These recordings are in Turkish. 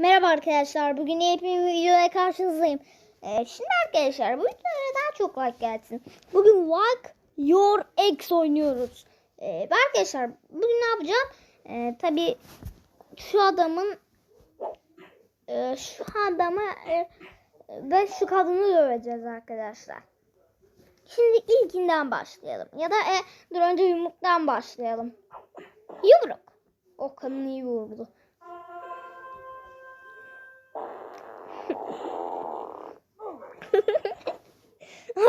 Merhaba arkadaşlar. Bugün yepyeni bir videoya karşınızdayım. Ee, şimdi arkadaşlar bu videoya daha çok like gelsin. Bugün Like Your Ex oynuyoruz. Ee, arkadaşlar bugün ne yapacağım? Ee, Tabi şu adamın e, şu adamı e, ve şu kadını döveceğiz arkadaşlar. Şimdi ilkinden başlayalım. Ya da e, dur önce yumruktan başlayalım. Yumruk. O kadın iyi vurdu.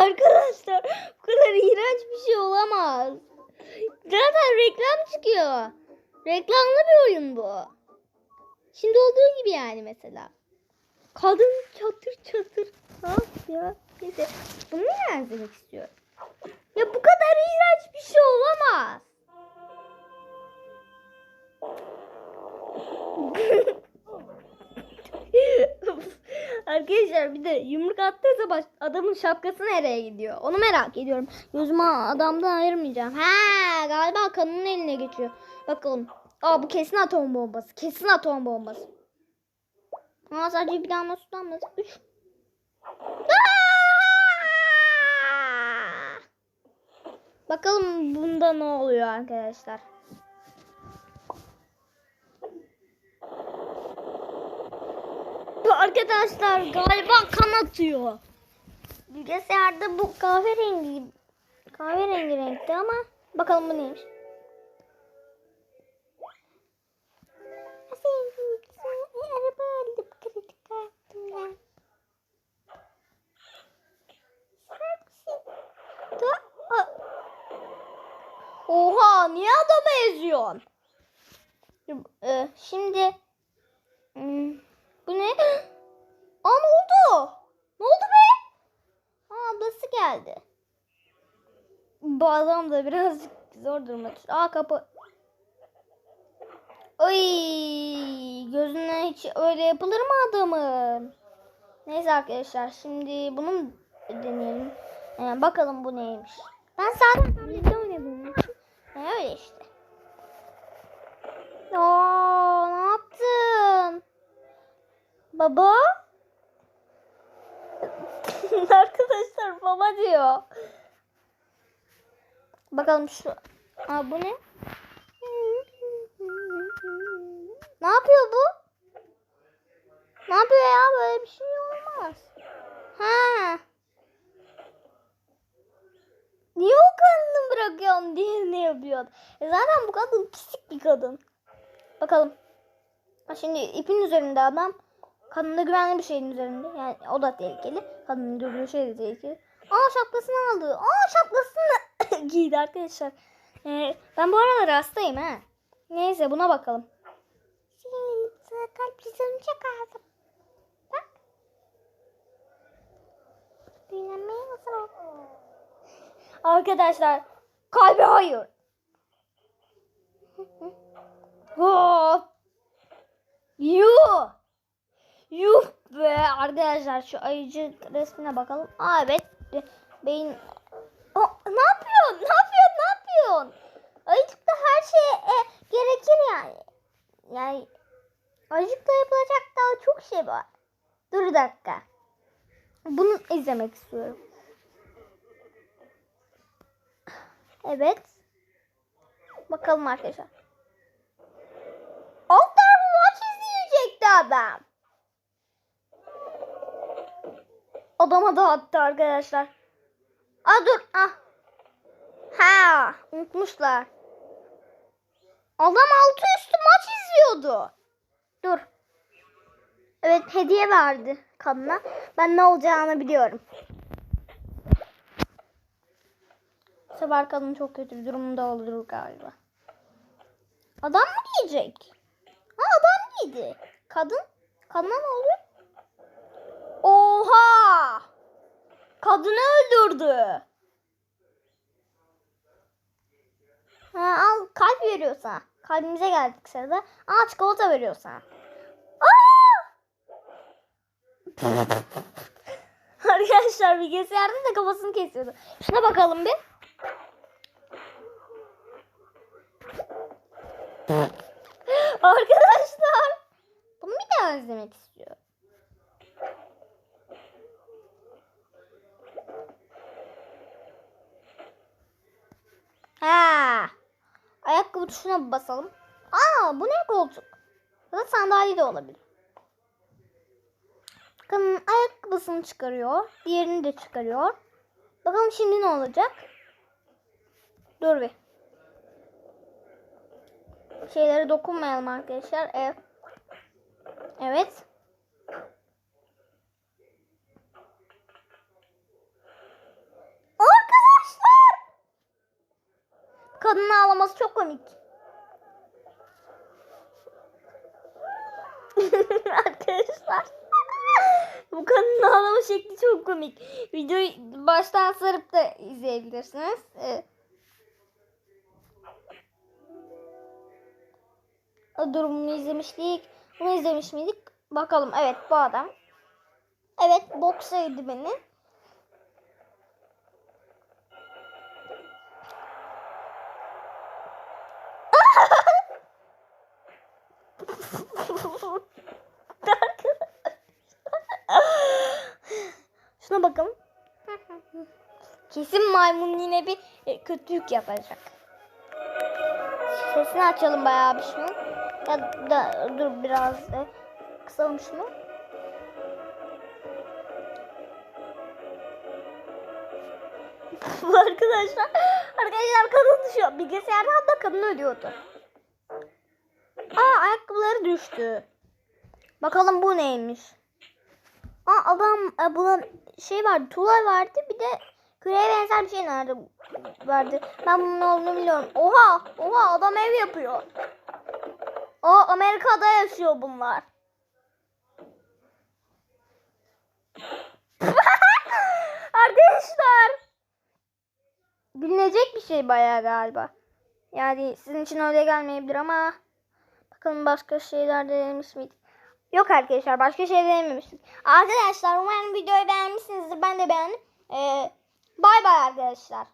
Arkadaşlar bu kadar iğrenç bir şey olamaz. Zaten reklam çıkıyor. Reklamlı bir oyun bu. Şimdi olduğu gibi yani mesela. Kadın çatır çatır. Ne yapıyor? Neyse. Bunu izlemek istiyorum. Ya bu kadar iğrenç bir şey Arkadaşlar bir de yumruk attıysa baş, adamın şapkası nereye gidiyor? Onu merak ediyorum. Gözümü adamdan ayırmayacağım. Ha galiba kanının eline geçiyor. Bakalım. Aa bu kesin atom bombası. Kesin atom bombası. Aa sadece bir damla su damlası. Üç. Bakalım bunda ne oluyor arkadaşlar. Bu arkadaşlar galiba kan atıyor. Bilgisayarda bu kahverengi kahverengi renkte ama bakalım bu neymiş. Araba aldım kredi kartımdan. Oha niye adamı eziyorsun? Ee, şimdi hmm, bu ne? Geldi. Bu adam da birazcık zor duruma düştü. Aa kapı. Ay gözüne hiç öyle yapılır mı adamın? Neyse arkadaşlar şimdi bunu deneyelim. Ee, bakalım bu neymiş. Ben zaten tablette oynadım. Ee, öyle işte. Aa, ne yaptın? Baba? Arkadaşlar baba diyor. Bakalım şu. Aa, bu ne? Ne yapıyor bu? Ne yapıyor ya? Böyle bir şey olmaz. Ha. Niye o kadını bırakıyorsun diye ne yapıyor? E zaten bu kadın pislik bir kadın. Bakalım. Ha şimdi ipin üzerinde adam. Kadın da güvenli bir şeyin üzerinde. Yani o da tehlikeli. Kadının durduğu şey de tehlikeli. Aa şapkasını aldı. Aa şapkasını giydi arkadaşlar. Ee, ben bu aralar hastayım ha. Neyse buna bakalım. Sana kalp cüzdanımı çıkardım. Bak. Dinlemeyi nasıl Arkadaşlar kalbi hayır. Arkadaşlar şu ayıcı resmine bakalım. Aa evet. Be- Beyin. Aa, ne yapıyorsun? Ne yapıyorsun? Ne yapıyorsun? Ayıcıkta her şey e, gerekir yani. Yani ayıcıkta yapılacak daha çok şey var. Dur bir dakika. Bunu izlemek istiyorum. Evet. Bakalım arkadaşlar. Alt tarafı maç izleyecekti adam. Adama da attı arkadaşlar. Aa dur. Ah. Ha, unutmuşlar. Adam altı üstü maç izliyordu. Dur. Evet hediye verdi kadına. Ben ne olacağını biliyorum. Bu sefer kadın çok kötü bir durumda olur galiba. Adam mı giyecek? Ha adam giydi. Kadın? Kadına ne oluyor? Oha! Kadını öldürdü. Ha, al kalp veriyor sana. Kalbimize geldik sırada. Aa çikolata veriyor sana. Aa! Arkadaşlar bilgisayarda da kafasını kesiyordu. Şuna bakalım bir. Arkadaşlar. Bunu bir daha izlemek istiyorum. Ha. Ayakkabı tuşuna basalım. Aa bu ne koltuk? Ya da sandalye de olabilir. Bakın ayakkabısını çıkarıyor. Diğerini de çıkarıyor. Bakalım şimdi ne olacak? Dur bir. Şeylere dokunmayalım arkadaşlar. Evet. Evet. Arkadaşlar! Kadının ağlaması çok komik. Arkadaşlar. Bu kadının ağlama şekli çok komik. Videoyu baştan sarıp da izleyebilirsiniz. Evet. O durumunu izlemiştik. Bunu izlemiş miydik? Bakalım. Evet bu adam. Evet boks yedi beni. Şuna bakalım. Kesin maymun yine bir e, kötülük yapacak. Sesini açalım bayağı bir şunu. Ya da dur biraz e, kısalım şunu. arkadaşlar, arkadaşlar kadın düşüyor. Bilgisayardan da kadın ölüyordu. Aa ayakkabıları düştü. Bakalım bu neymiş? Aa adam e, buna şey vardı, tuğla vardı. Bir de küreye benzer bir şey nerede vardı? Ben bunun olduğunu biliyorum. Oha, oha adam ev yapıyor. O Amerika'da yaşıyor bunlar. Arkadaşlar. Bilinecek bir şey bayağı galiba. Yani sizin için öyle gelmeyebilir ama bakalım başka şeyler denemiş miydik? Yok arkadaşlar başka şey denememiştik. Arkadaşlar umarım videoyu beğenmişsinizdir. Ben de beğendim. Ee, bay bay arkadaşlar.